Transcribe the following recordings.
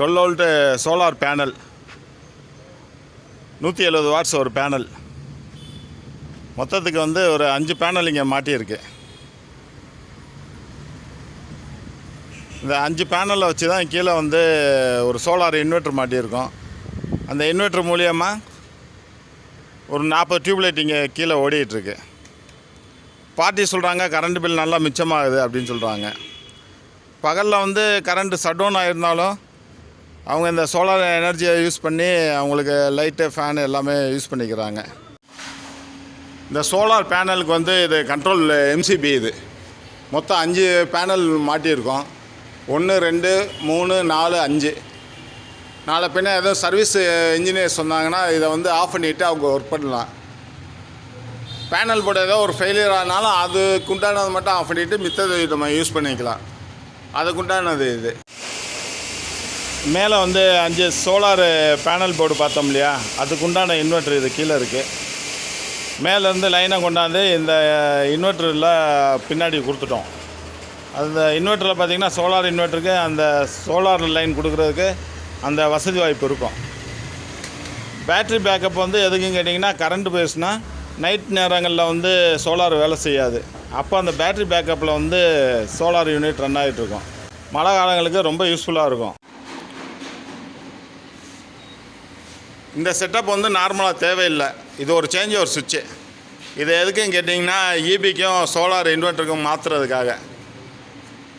Twelve volt solar panel நூற்றி எழுபது watts ஒரு பேனல் மொத்தத்துக்கு வந்து ஒரு அஞ்சு பேனல் இங்கே மாட்டியிருக்கு. இந்த அஞ்சு பேனலை வச்சு தான் கீழே வந்து ஒரு சோலார் இன்வெர்ட்ரு மாட்டியிருக்கோம். அந்த இன்வெர்ட்ரு மூலியமாக ஒரு நாற்பது டியூப்லைட் இங்கே கீழே ஓடிட்டுருக்கு பார்ட்டி சொல்கிறாங்க கரண்ட் பில் நல்லா மிச்சமாகுது அப்படின்னு சொல்கிறாங்க பகலில் வந்து கரண்ட்டு சட்டவுன் ஆகிருந்தாலும் அவங்க இந்த சோலார் எனர்ஜியை யூஸ் பண்ணி அவங்களுக்கு லைட்டு ஃபேனு எல்லாமே யூஸ் பண்ணிக்கிறாங்க. இந்த சோலார் பேனலுக்கு வந்து இது கண்ட்ரோல் எம்சிபி இது. மொத்தம் அஞ்சு பேனல் மாட்டியிருக்கோம். ஒன்று ரெண்டு மூணு நாலு அஞ்சு. நாளை பின்ன ஏதோ சர்வீஸ் இன்ஜினியர் சொன்னாங்கன்னா இதை வந்து ஆஃப் பண்ணிவிட்டு அவங்க ஒர்க் பண்ணலாம். பேனல் போட ஏதோ ஒரு ஃபெயிலியர் ஆனாலும் அதுக்குண்டானது மட்டும் ஆஃப் பண்ணிவிட்டு மித்தது நம்ம யூஸ் பண்ணிக்கலாம். அதுக்குண்டானது இது. மேலே வந்து அஞ்சு சோலாரு பேனல் போர்டு பார்த்தோம் இல்லையா? அதுக்குண்டான இன்வெர்ட்ரு இது கீழே இருக்குது மேலேருந்து லைனை கொண்டாந்து இந்த இன்வெர்ட்டரில் பின்னாடி கொடுத்துட்டோம். அந்த இன்வெர்ட்டரில் பார்த்தீங்கன்னா சோலார் இன்வெர்ட்டருக்கு அந்த சோலார் லைன் கொடுக்குறதுக்கு அந்த வசதி வாய்ப்பு இருக்கும். பேட்ரி பேக்கப் வந்து எதுக்குன்னு கேட்டிங்கன்னா கரண்ட் போயிடுச்சுன்னா நைட் நேரங்களில் வந்து சோலார் வேலை செய்யாது. அப்போ அந்த பேட்ரி பேக்கப்பில் வந்து சோலார் யூனிட் ரன் ஆகிட்டு இருக்கும். மழை காலங்களுக்கு ரொம்ப யூஸ்ஃபுல்லாக இருக்கும். இந்த செட்டப் வந்து நார்மலாக தேவையில்லை. இது ஒரு சேஞ்ச் ஒரு சுவிட்சு இது எதுக்குன்னு கேட்டிங்கன்னா ஈபிக்கும் சோலார் இன்வெர்ட்டருக்கும் மாற்றுறதுக்காக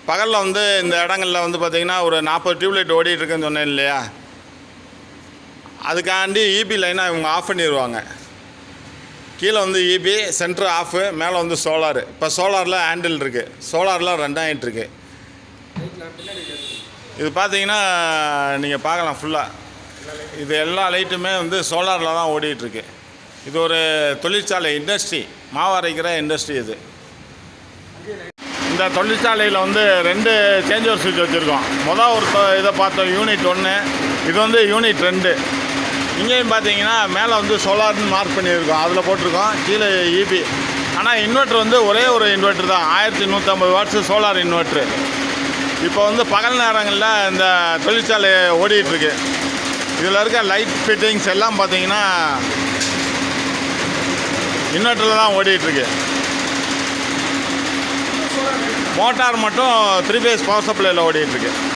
பகலில் வந்து இந்த இடங்களில் வந்து பார்த்திங்கன்னா ஒரு நாற்பது டியூப்லைட் ஓடிட்டுருக்குன்னு சொன்னேன் இல்லையா? அதுக்காண்டி இபி லைனை இவங்க ஆஃப் பண்ணிடுவாங்க கீழே வந்து இபி சென்ட்ரு ஆஃபு மேலே வந்து சோலார் இப்போ சோலாரில் ஹேண்டில் இருக்குது சோலாரில் ரன் இது பார்த்தீங்கன்னா நீங்கள் பார்க்கலாம் ஃபுல்லாக இது எல்லா லைட்டுமே வந்து சோலாரில் தான் ஓடிட்டுருக்கு. இது ஒரு தொழிற்சாலை இண்டஸ்ட்ரி மாவு அரைக்கிற இண்டஸ்ட்ரி இது. இந்த தொழிற்சாலையில் வந்து ரெண்டு சேஞ்ச் ஓவர் சுவிட்ச் வச்சுருக்கோம். மொதல் ஒரு இதை பார்த்தோம் யூனிட் ஒன்று இது வந்து யூனிட் ரெண்டு. இங்கேயும் பார்த்தீங்கன்னா மேலே வந்து சோலார்னு மார்க் பண்ணியிருக்கோம். அதில் போட்டிருக்கோம். கீழே இபி ஆனால் இன்வெர்ட்ரு வந்து ஒரே ஒரு இன்வெர்ட்டர் தான். ஆயிரத்தி நூற்றம்பது வாட்ஸு சோலார் இன்வெர்ட்ரு இப்போ வந்து பகல் நேரங்களில் இந்த தொழிற்சாலை ஓடிட்டுருக்கு. இதில் இருக்க லைட் ஃபிட்டிங்ஸ் எல்லாம் பார்த்தீங்கன்னா இன்வெர்டரில் தான் ஓடிட்டுருக்கு. மோட்டார் மட்டும் த்ரீ ஃபேஸ் பவர் சப்ளையில் ஓடிட்டுருக்கு.